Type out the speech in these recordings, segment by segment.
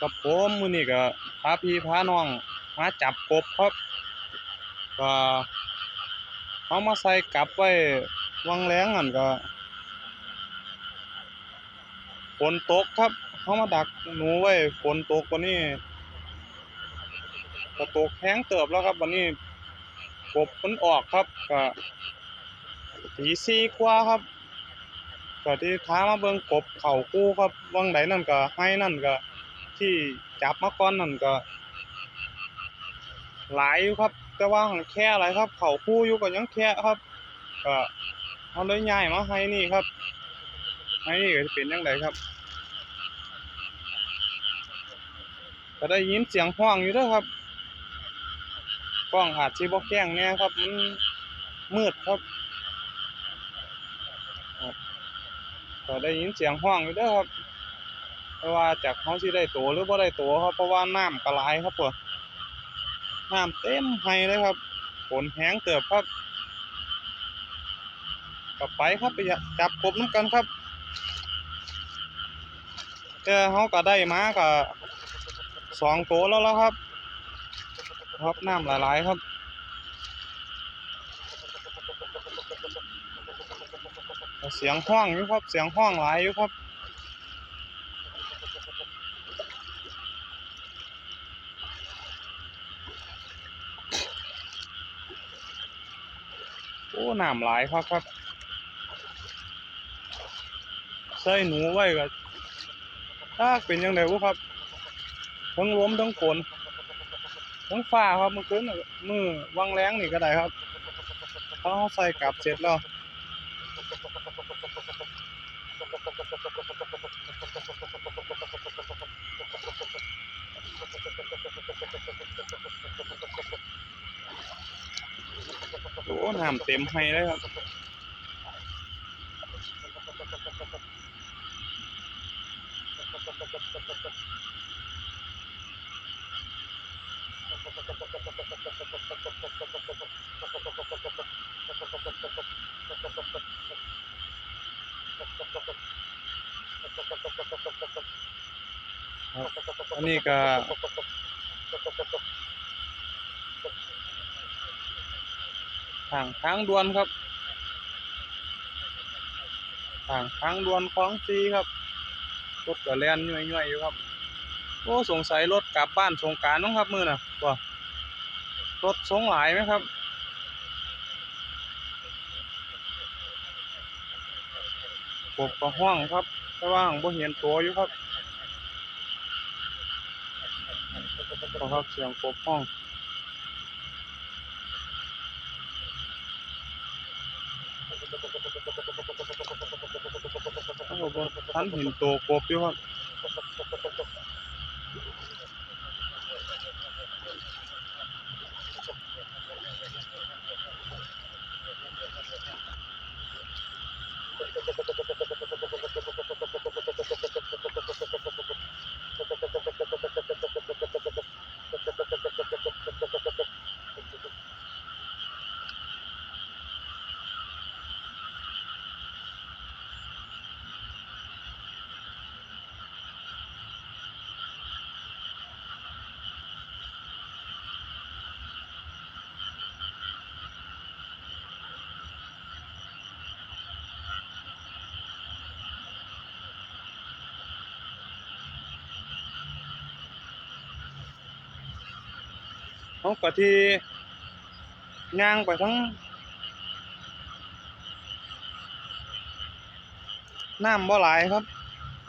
กับผมมือนี้ก็พาพี่พาน้องมาจับกบครับก็เอามาใส่กลับไว้วังแรงนั่นก็ฝนตกครับเอามาดักหนูไว้ฝนตกวันนี้ก็ตกแห้งเติบแล้วครับ วันนี้กบมันออกครับก็ตีสี่กว่าครับก็ที่ท้ามาเบิ่งกบเข่าคู่ครับวังใดนั่นก็ให้นั่นก็ ที่จับมาก่อนนั่นก็ หลายอยู่ครับ แต่ว่างแค่อะไรครับ เขาคู่อยู่ก็ยังแค่ครับก็เอาเลยย้ายมาให้นี่ครับให้นี่ก็จะเป็นยังไงครับก็ได้ยินเสียงห้องอยู่ด้วยครับกล้องอาจสิบ่แจ้งแน่ครับ มันมืดครับก็ได้ยินเสียงห้องอยู่ด้อครับ เพราะว่าจากเขาสิได้ตัวหรือบ่าได้ตัวครับเพราะว่าน้ำก็หลายครับพวกน้ำเต็มไห้เลยครับฝนแห้งเติบครับก็ไปครับไปจับกบน้ำกันครับแต่เขาก็ได้มาก็สองตัวแล้วแล้วครับ ครับน้ำหลายๆครับเสียงห้องอยู่ครับ เสียงห้องหลายอยู่ครับ หนามหลายครับครับใส่หนูไว้ก็ถ้าเป็นยังไงวะครับ ทั้งลมทั้งฝนทั้งฟ้าครับเมื่อคืนน่ะมือวังแรงนี่ก็ได้ครับพอเขาใส่กลับเสร็จแล้ว โอ้ น้ำเต็มให้เลยครับอันนี้ก็ ทางทางด่วนครับทางทางด่วนคลองซีครับรถก็แล่นย่อยๆอยู่ครับโอ้สงสัยรถกลับบ้านสงการน้องครับมือน่ะว่ารถสงหลายไหมครับกบก็ห้องครับแต่ว่าหังบ่เห็นตัวอยู่ครับก็ครับเสียงกบห้อง โอ้ โหบ่ทันเห็นตัวกบอยู่ครับ เขาก็ที่ย่างไปทั้งน้ำบ่หลายครับ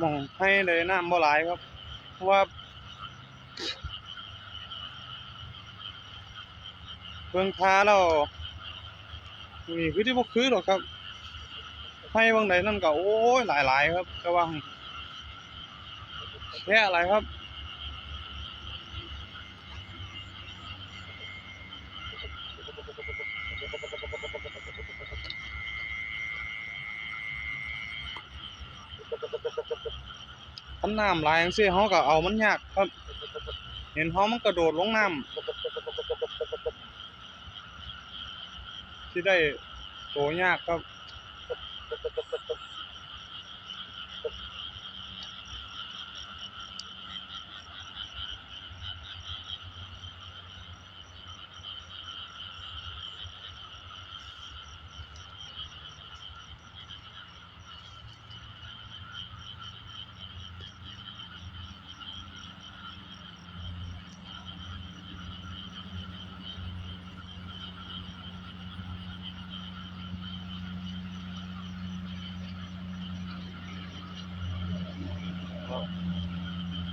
มองให้เลยน้ำบ่หลายครับเพราะว่าเบิ่งทาแล้วนี่คือที่บ่คือหรอกครับให้บางใดนั่นก็โอ้ยหลายๆครับ แต่ว่าแค่อะไรครับ คันน้ำหลายจังซี่เฮาก็เอามันยากครับ เห็นเฮามันกระโดดลงน้ำที่ได้โตยากครับ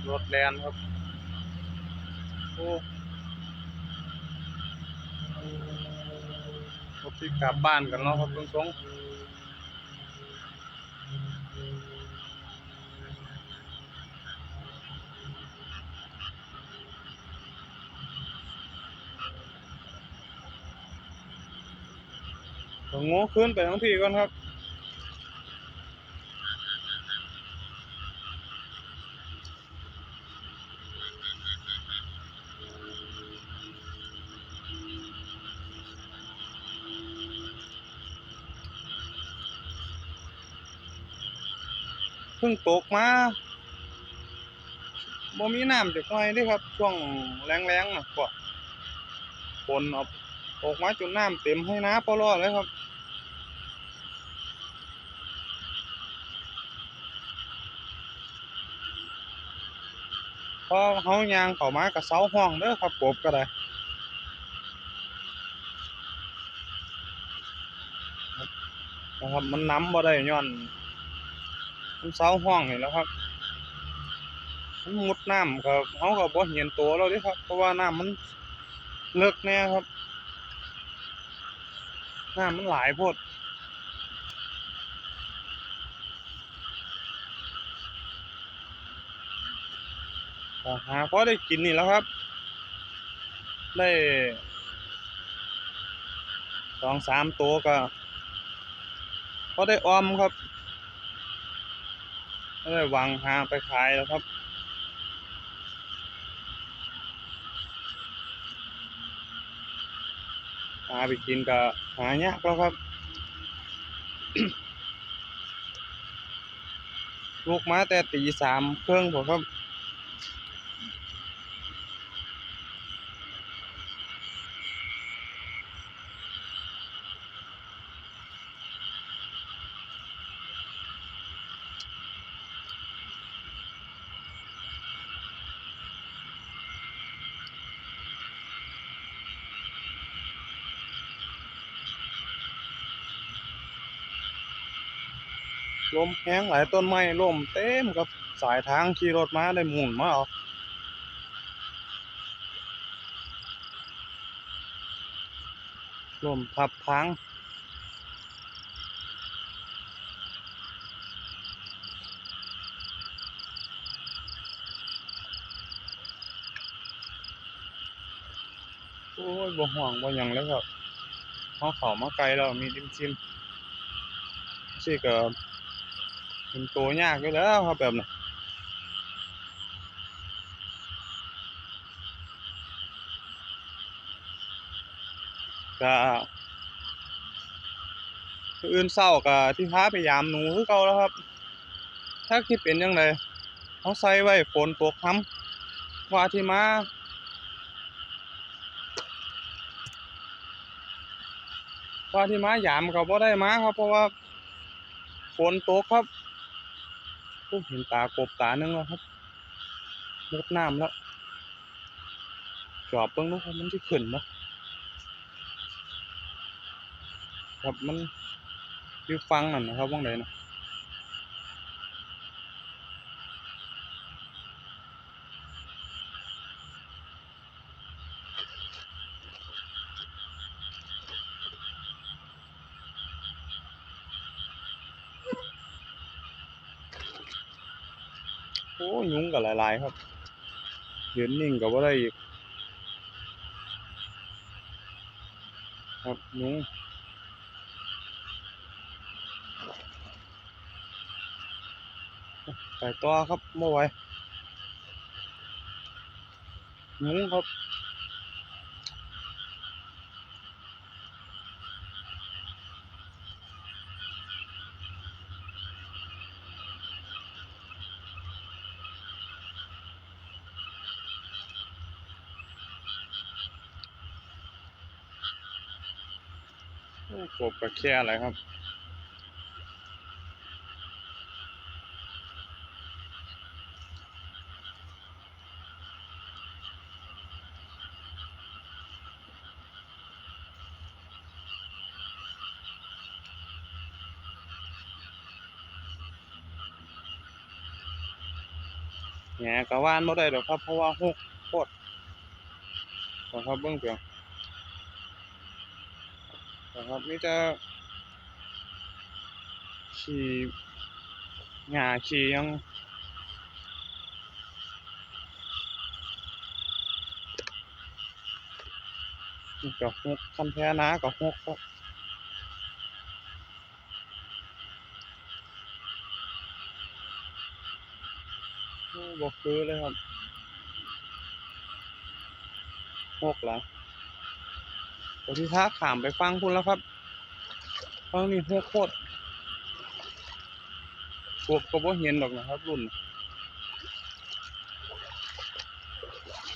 รถแลนครับโอ้รถที่กลับบ้านกันเนาะครับเพิ่งสงผมโง่ขึ้นไปทั้งทีก่อนครับ พิ่งตกมาบ่มีน้ำจักหน่อยด้ครับ ช่วงแรงๆน่ะพวกฝนเอาตกมาจนน้ำเต็มให้นาปลอเลยครับพอเฮาย่างเข้ามาก็เซาห้องเด้อครับกบก็ได้นะครับมันน้ำบ่ได้ย้อน มันเสาห้องนี่แหล้วครับมันมุดน้ำครับเขาก็บ่เห็นตัวเราเดิครับ เพราะว่าน้ำมันเลิกแน่ครับ น้ำมันหลายโพดหาพอได้กินนี่แล้วครับ ได้สองสามตัวก็พอได้ออมครับ ก็เลยวางหาไปขายแล้วครับหาไปกินก็หายากแล้วครับ ลูกมาแต่ตีสามเครื่องผมครับ ลมแห้งหลายต้นไม้ล่มเต็มครับสายทางขี่รถมาได้หมุนมาเอาลมพับพังโอ้ยบ่ห่วงบ่ยังเลยครับเขาเขามาไกลแล้วมีดิมซิมสิก็ เป็นตัวยากอยู่แล้วครับแบบนี้ก็อื่นเช้าก็ที่พาไปยามหนูคือเก่าแล้วครับ ถ้าคิดเป็นจังไดเขาใส่ไว้ฝนตกค่ำว่าที่มาว่าที่มายามก็บ่ได้มาครับ เพราะว่าฝนตกครับ เห็นตากบตาหนึงแล้วครับมุดน้ำแล้วจอบเบิ่งดูครับมันจะขึ้นบ่ครับมันอยู่ฟังนั่นนะครับว่างใดนะ โอ้ยุงก็หลาย ๆ ครับยืนนิ่งก็บ่ได้อีกครับยุงไปต่อครับบ่ไหวยุงครับ กบกับแค่อะไรครับเนี่ยกะว่านไม่ได้หรอกครับ เพราะว่าหกโคตรขอครับเบื้องเปล่า นะครับมีแต่ขี่หญ้าขี่ยังนี่ก็หกคันแท้นาก็หกครับอ้บ่คือเลยครับหกและ ตัวที่ท้าขามไปฟังคุณแล้วครับฟังนี่หกโคตรพวกก็บ่เห็นดอกนะครับ รุ่น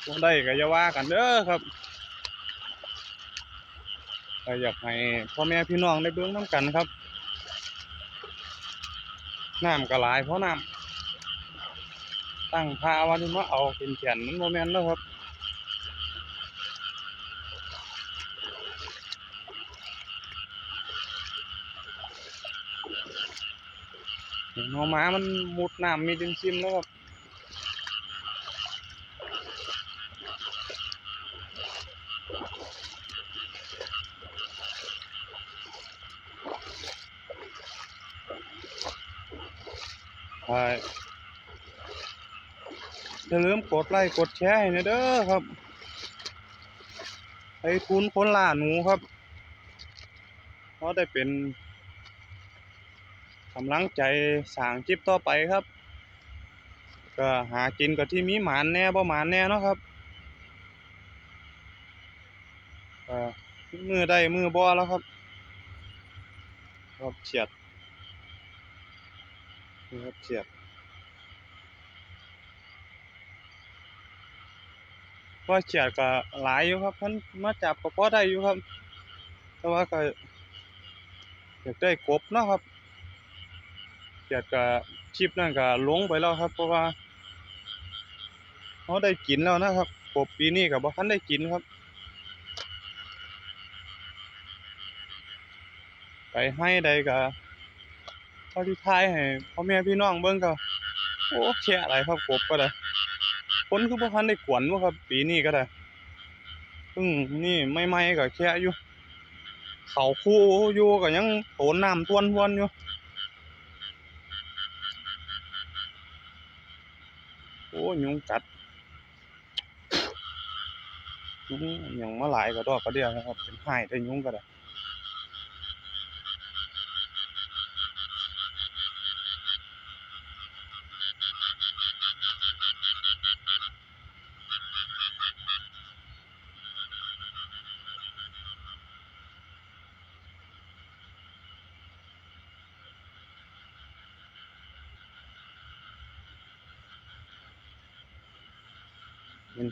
บ่ได้ก็อย่าว่ากันเด้อครับก็อยากให้พ่อแม่พี่น้องได้เบิ่งน้ำกันครับน้ำก็หลายเพราะน้ำตั้งพาวันนี้มาเอาเป็นแขนมันโมเมนต์แล้วครับ หนอหมามันมุดน้ำมีดินซิมแล้วครับใช่อย่าลืมกดไลค์กดแชร์ให้นะเด้อครับให้ทุนคนล่าหนูครับเพราะได้เป็น กำลังใจสางคลิปต่อไปครับ ก็หากินกับที่มีหมานแน่บ่หมานแน่เนาะครับมือได้มือบ่แล้วครับครับเฉียดนี่ครับเฉียดว่าเฉียดก็หลายอยู่ครับเพิ่นมาจับก็พอได้อยู่ครับ แต่ว่าก็อยากได้กบเนาะครับ เฉียดก็คลิปนั้นก็ลงไปแล้วครับ เพราะว่าเขาได้กินแล้วนะครับกบปีนี้ก็บ่ทันได้กินครับ ไปให้ใดก็เท่าที่ทายให้พ่อแม่พี่น้องเบิ่งก็โอ้แค่อะไรครับกบก็ได้คนคือบ่ทันได้กวนบ่ครับ ปีนี้ก็ได้เพิ่งนี่ใหม่ๆก็แค่อยู่เขาคู่อยู่ก็ยังโตนน้ำท่วนวนอยู่ โอ้ยุงกัดยุงยังมาหลายก็ดอกกระเดียนะครับ เป็นไห้ได้ยุงก็ได้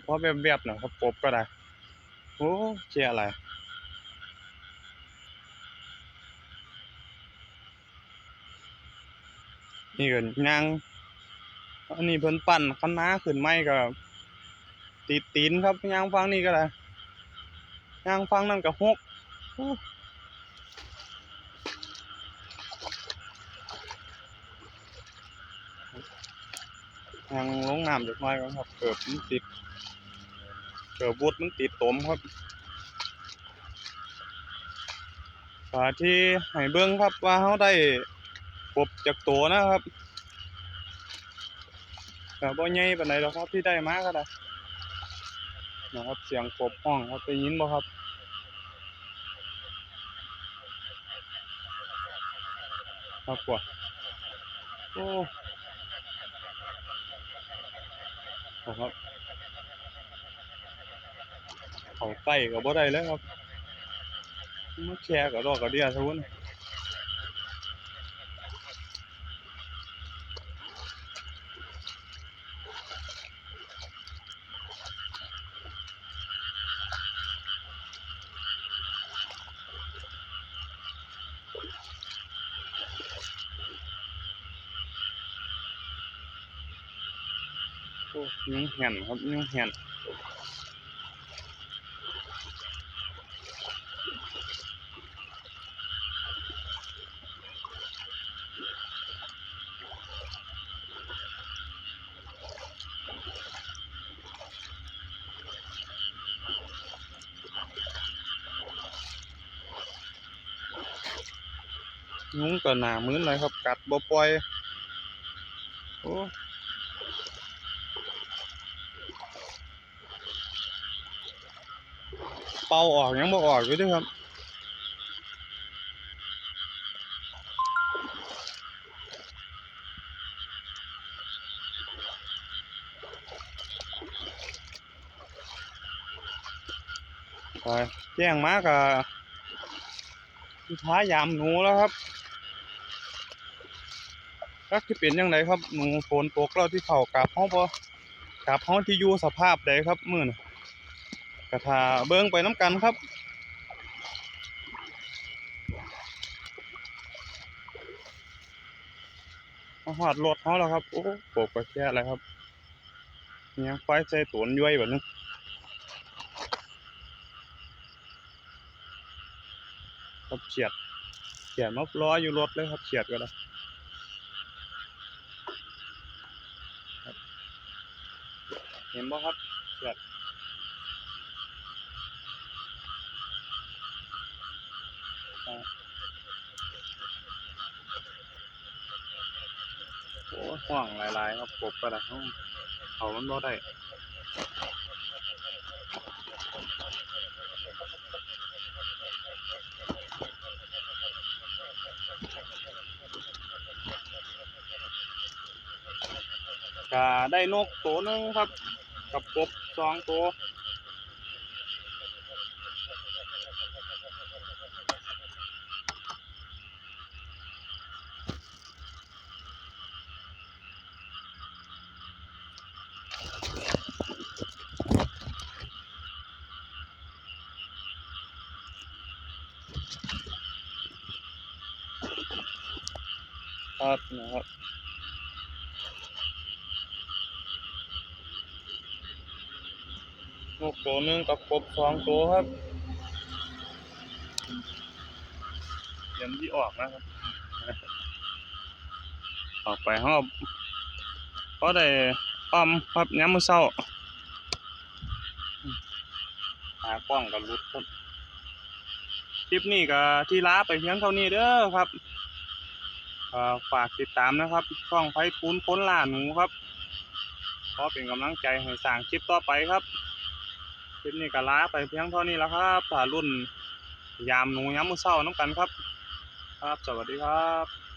เห็นพอแวบๆนะครับกบก็ได้โอ้เชียอะไรนี่ก็ย่างอันนี้เพิ่นปั่นคันนาขึ้นไม้ก็ติดตีนครับย่างฟังนี่ก็ได้ย่างฟังนั่นก็หกย่างลงน้ำจักหน่อยก่อนครับเกิบติด เกิบวุดมันติดตมครับฝาที่ให้เบิ่งครับว่าเขาได้กบจากตัวนะครับก็บ่ใหญ่ปานใดดอกครับที่ได้มาก็ได้นะครับเสียงกบห้องครับได้ยินบ่ครับครับกว่าโอ้โอ้ครับ เขาใกล้ก็บ่ได้แล้วครับมาแชร์กับดอกกระเดียซะวุ่นโอ้ยุงเห็นครับยุงเห็น ยุงก็หนามื้นเลยครับ กัดบ่ปล่อยโอ้เป่าออกยังบ่ออกอยู่ด้วยครับไปแจ้งมากอะท้ายามหนูแล้วครับ ก็คือเป็นยังไงครับหนูฝนตกแล้วที่เขากลับห้องพกลับห้องที่อยู่สภาพใดครับมื้อน่ะกระทาเบิ่งไปน้ำกันครับหอดรถเขาแล้วครับโอ้โปกไปแค่อะไรครับเนี่ยไฟใส่ตุนย้วยแบบนึงครับเฉียดเฉียดมาล้ออยู่รถเลยครับเฉียดก็ได้ครับ เห็นบ่ครับเฉียดอ่าโอ้ห่วงหลายๆครับกบก็ได้เขาเขามันบ่ได้ก็ได้นกตัวนึงครับ กับกบสองตัวครับนะครับ น กตัวหนึงกับกบสองตัวครับเตรียมที่ออกนะครับ ออกไปห้องก็ได้อ้อมครับย้ำมือเศร้าหากล้องกับรุดครับคลิปนี้ก็ที่ล้าไปเพียงเท่านี้เด้อครับฝากติดตามนะครับช่องไฟปูนพ้นล่าหนูครับขอเป็นกำลังใจให้สร้างคลิปต่อไปครับ คลิปนี้ก็ลาไปเพียงเท่านี้แล้วครับถ้ารุ่นยามหนูย้ำมือเศร้าน้ำกันครับ ครับ สวัสดีครับ